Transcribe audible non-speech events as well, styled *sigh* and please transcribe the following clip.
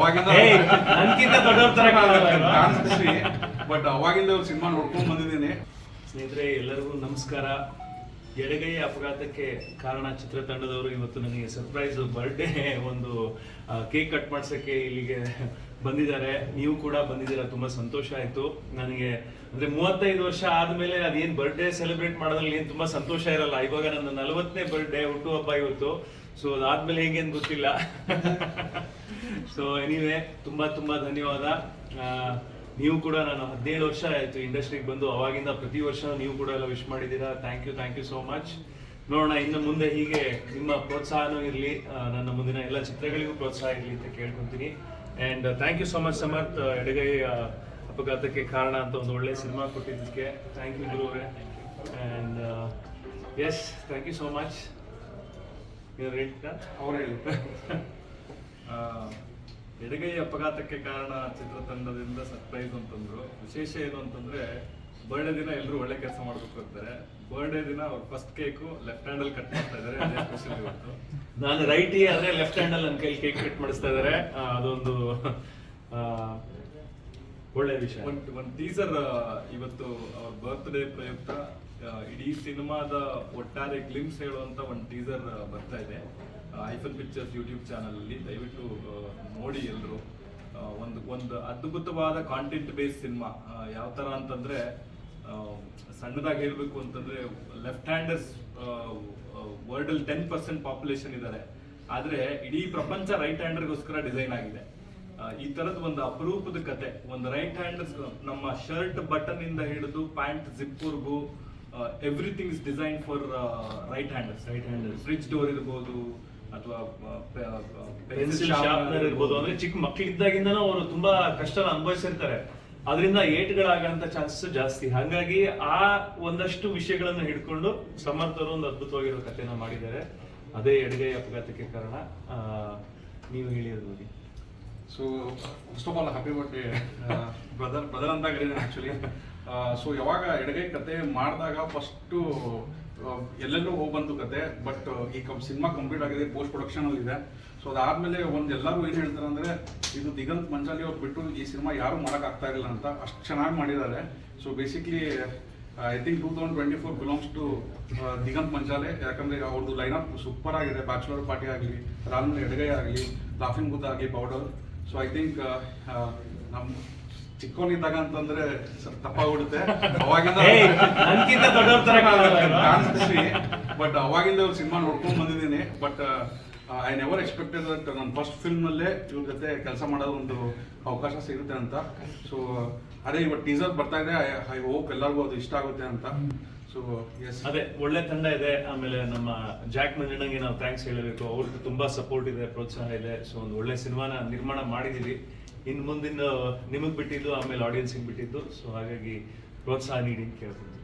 ಅವಾಗಿಂದ ಏಯ್, ನನ್ಕಿಂತ ದೊಡ್ಡವ್ರ ತರ ಕಾಣಲ್ಲ ಕಾಣಿಸ್ತೀವಿ. ಬಟ್ ಅವಾಗಿಂದ ಅವ್ರ ಸಿನಿಮಾ ನೋಡ್ಕೊಂಡ್ ಬಂದಿದ್ದೀನಿ. ಸ್ನೇಹಿತರೆ ಎಲ್ಲರಿಗೂ ನಮಸ್ಕಾರ. ಎಡಗೈ ಅಪಘಾತಕ್ಕೆ ಕಾರಣ ಚಿತ್ರತಂಡದವರು ಇವತ್ತು ನನಗೆ ಸರ್ಪ್ರೈಸ್ ಬರ್ಡೇ ಒಂದು ಕೇಕ್ ಕಟ್ ಮಾಡ್ಸಕ್ಕೆ ಇಲ್ಲಿಗೆ ಬಂದಿದ್ದಾರೆ. ನೀವು ಕೂಡ ಬಂದಿದ್ದೀರಾ ತುಂಬಾ ಸಂತೋಷ ಆಯ್ತು. ನನಗೆ ಅಂದ್ರೆ ಮೂವತ್ತೈದು ವರ್ಷ ಆದಮೇಲೆ ಅದೇನ್ ಬರ್ಡೇ ಸೆಲೆಬ್ರೇಟ್ ಮಾಡೋದ್ರಲ್ಲಿ ಏನ್ ತುಂಬಾ ಸಂತೋಷ ಇರಲ್ಲ. ಇವಾಗ ನನ್ನ ನಲವತ್ತನೇ ಬರ್ಡೇ ಹುಟ್ಟುಹಬ್ಬ ಇವತ್ತು. ಸೊ ಅದಾದ್ಮೇಲೆ ಹೇಗೆ ಅಂತ ಗೊತ್ತಿಲ್ಲ. ಸೊ ಎನಿವೆ ತುಂಬಾ ತುಂಬಾ ಧನ್ಯವಾದ. ನೀವು ಕೂಡ ನಾನು ಹದಿನೇಳು ವರ್ಷ ಆಯ್ತು ಇಂಡಸ್ಟ್ರಿಗೆ ಬಂದು. ಅವಾಗಿಂದ ಪ್ರತಿ ವರ್ಷ ನೀವು ಕೂಡ ಎಲ್ಲ ವಿಶ್ ಮಾಡಿದ್ದೀರಾ. Thank you thank you so much ನೋಡೋಣ, ಇನ್ನು ಮುಂದೆ ಹೀಗೆ ನಿಮ್ಮ ಪ್ರೋತ್ಸಾಹನೂ ಇರಲಿ. ನನ್ನ ಮುಂದಿನ ಎಲ್ಲ ಚಿತ್ರಗಳಿಗೂ ಪ್ರೋತ್ಸಾಹ ಇರಲಿ ಅಂತ ಕೇಳ್ಕೊತೀನಿ. And thank you so much Samarth ಎಡಗೈ ಅಪಘಾತಕ್ಕೆ ಕಾರಣ ಅಂತ ಒಂದು ಒಳ್ಳೆ ಸಿನಿಮಾ ಕೊಟ್ಟಿದ್ದಕ್ಕೆ. ಥ್ಯಾಂಕ್ ಯು ಗುರು ಅವರೇ and yes thank you so much ಹೇಳ್ತೀರಾ? ಅವ್ರು ಹೇಳ್ತಾರೆ. ಎಡಗೈ ಅಪಘಾತಕ್ಕೆ ಕಾರಣ ಚಿತ್ರತಂಡದಿಂದ ಸರ್ಪ್ರೈಸ್ ಅಂತಂದ್ರು. ವಿಶೇಷ ಏನು ಅಂತಂದ್ರೆ ಬರ್ಡೇ ದಿನ ಎಲ್ಲರೂ ಒಳ್ಳೆ ಕೆಲಸ ಮಾಡ್ಬೇಕು ಅಂತಾರೆ. ಬರ್ಡೇ ದಿನ ಅವ್ರ ಫಸ್ಟ್ ಕೇಕು ಲೆಫ್ಟ್ ಹ್ಯಾಂಡ್ ಅಲ್ಲಿ ಕಟ್ ಮಾಡ್ತಾ ಇದ್ದಾರೆ ಅದೇ ಸ್ಪೆಷಲ್ ಇವತ್ತು. ನಾನು ರೈಟಿ ಆದ್ರೆ ಲೆಫ್ಟ್ ಹ್ಯಾಂಡ್ ಅಲ್ಲಿ ನನ್ನ ಕೈಲಿ ಕೇಕ್ ಕಟ್ ಮಾಡಿಸ್ತಾ ಇದಾರೆ. ಅದೊಂದು ಆ, ಒಳ್ಳೆ ವಿಷಯ. ಒಂದು ಒಂದ್ ಟೀಸರ್ ಇವತ್ತು ಅವ್ರ ಬರ್ತ್ಡೇ ಪ್ರಯುಕ್ತ ಇಡೀ ಸಿನಿಮಾದ ಒಟ್ಟಾರೆ ಗ್ಲಿಮ್ಸ್ ಹೇಳುವಂತ ಒಂದು ಟೀಸರ್ ಬರ್ತಾ ಇದೆ. ಐಫನ್ ಪಿಕ್ಚರ್ಸ್ ಯೂಟ್ಯೂಬ್ ಚಾನಲಲ್ಲಿ ದಯವಿಟ್ಟು ನೋಡಿ ಎಲ್ಲರೂ ಒಂದು ಒಂದು ಅದ್ಭುತವಾದ ಕಾಂಟೆಂಟ್ ಬೇಸ್ ಸಿನಿಮಾ ಯಾವ ತರ ಅಂತಂದ್ರೆ ಸಣ್ಣದಾಗಿ ಹೇಳಬೇಕು ಅಂತಂದ್ರೆ ಲೆಫ್ಟ್ ಹ್ಯಾಂಡರ್ಸ್ ವರ್ಲ್ಡ್ ಅಲ್ಲಿ ಟೆನ್ ಪರ್ಸೆಂಟ್ ಪಾಪ್ಯುಲೇಷನ್ ಇದ್ದಾರೆ. ಆದ್ರೆ ಇಡೀ ಪ್ರಪಂಚ ರೈಟ್ ಹ್ಯಾಂಡರ್ಗೋಸ್ಕರ ಡಿಸೈನ್ ಆಗಿದೆ. ಈ ತರದ ಒಂದು ಅಪರೂಪದ ಕತೆ. ಒಂದು ರೈಟ್ ಹ್ಯಾಂಡರ್ಸ್ ನಮ್ಮ ಶರ್ಟ್ ಬಟನ್ ಇಂದ ಹಿಡಿದು pant ಜಿಪ್ಪರ್ಗೂ everything is design for right handers right handers fridge door ಇರ್ಬೋದು ಅಥವಾ ಪೆನ್ಸಿಲ್ ಶಾರ್ಪ್ನರ್ ಇರ್ಬೋದು. ಅಂದ್ರೆ ಚಿಕ್ಕ ಮಕ್ಕಳಿದ್ದಾಗಿಂದನೂ ಅವರು ತುಂಬಾ ಕಷ್ಟ ಅನುಭವಿಸಿರ್ತಾರೆ. ಅದರಿಂದ ಏಟ್ಗಳಾಗಂತ ಚಾನ್ಸಸ್ ಜಾಸ್ತಿ. ಹಾಗಾಗಿ ಆ ಒಂದಷ್ಟು ವಿಷಯಗಳನ್ನು ಹಿಡ್ಕೊಂಡು ಸಮರ್ಥರು ಒಂದು ಅದ್ಭುತವಾಗಿರೋ ಕಥೆನ ಮಾಡಿದ್ದಾರೆ. ಅದೇ ಎಡಗೈ ಅಪಘಾತಕ್ಕೆ ಕಾರಣ ನೀವು ಹೇಳಿ ಅದ್ರ ಬಗ್ಗೆ so first of all happy birthday brother brother ಅಂತ ಕರೀನಿ ಆ್ಯಕ್ಚುಲಿ ಸೊ ಯಾವಾಗ ಎಡಗೈ ಕತೆ ಮಾಡಿದಾಗ ಫಸ್ಟು ಎಲ್ಲೆಲ್ಲೂ ಹೋಗಿ ಬಂತು ಕತೆ ಬಟ್ ಈ ಕಮ್ ಸಿನಿಮಾ ಕಂಪ್ಲೀಟ್ ಆಗಿದೆ ಪೋಸ್ಟ್ ಪ್ರೊಡಕ್ಷನ್ ಇದೆ. ಸೊ ಅದಾದಮೇಲೆ ಒಂದು ಎಲ್ಲರೂ ಏನು ಹೇಳ್ತಾರೆ ಅಂದರೆ, ಇದು ದಿಗಂತ್ ಮಂಜಾಲಿ ಅವ್ರು ಬಿಟ್ಟು ಈ ಸಿನಿಮಾ ಯಾರು ಮಾಡೋಕ್ಕಾಗ್ತಾ ಇರಲಿಲ್ಲ ಅಂತ ಅಷ್ಟು ಚೆನ್ನಾಗಿ ಮಾಡಿದ್ದಾರೆ. So basically I think two thousand twenty four belongs to Diganth Manchale. ಯಾಕಂದರೆ ಅವ್ರದ್ದು ಅಪ್ ಸೂಪರ್ ಆಗಿದೆ ಬ್ಯಾಚುಲರ್ ಪಾರ್ಟಿ ಆಗಲಿ ರಾಮ್ ಎಡಗೈ ಆಗಲಿ ಲಾಫಿಂಗ್ ಬುದ್ಧ ಆಗಲಿ ಪೌಡರ್ ಸೊ ಐ ಥಿಂಕ್ ನಮ್ ಚಿಕ್ಕವನಿದ್ದಾಗ ಅಂತಂದ್ರೆ ತಪ್ಪಾಗ್ಬಿಡುತ್ತೆ ಅವಾಗಿಂದ? *laughs* *laughs* ಕಾಣಿಸ್ತೀವಿ ಬಟ್ ಅವಾಗಿಂದ ಅವ್ರ ಸಿನಿಮಾ ನೋಡ್ಕೊಂಡು ಬಂದಿದ್ದೀನಿ. But I never expected that ನನ್ನ ಫಸ್ಟ್ ಫಿಲ್ಮ್ ನಲ್ಲೇ ಇವ್ರ ಜೊತೆ ಕೆಲಸ ಮಾಡೋದು ಒಂದು ಅವಕಾಶ ಸಿಗುತ್ತೆ ಅಂತ. ಸೊ ಅದೇ ಇವತ್ತು ಟೀಸರ್ ಬರ್ತಾ ಇದೆ. ಐ ಹೋಪ್ ಎಲ್ಲರಿಗೂ ಅದು ಇಷ್ಟ ಆಗುತ್ತೆ ಅಂತ. ಸೊ ಅದೇ, ಒಳ್ಳೆ ತಂಡ ಇದೆ. ಆಮೇಲೆ ನಮ್ಮ ಜಾಕ್ ಮಂಜಣ್ಣಗೆ ನಾವು ಥ್ಯಾಂಕ್ಸ್ ಹೇಳಬೇಕು. ಅವ್ರದ್ದು ತುಂಬಾ ಸಪೋರ್ಟ್ ಇದೆ, ಪ್ರೋತ್ಸಾಹ ಇದೆ. ಸೊ ಒಂದು ಒಳ್ಳೆ ಸಿನಿಮಾನ ನಿರ್ಮಾಣ ಮಾಡಿದೀವಿ ಇನ್ನು ಮುಂದಿನ ನಿಮಗೆ ಬಿಟ್ಟಿದ್ದು, ಆಮೇಲೆ ಆಡಿಯನ್ಸಿಗೆ ಬಿಟ್ಟಿದ್ದು. ಸೊ ಹಾಗಾಗಿ ಪ್ರೋತ್ಸಾಹ ನೀಡಿ ಅಂತ ಕೇಳ್ತೀನಿ.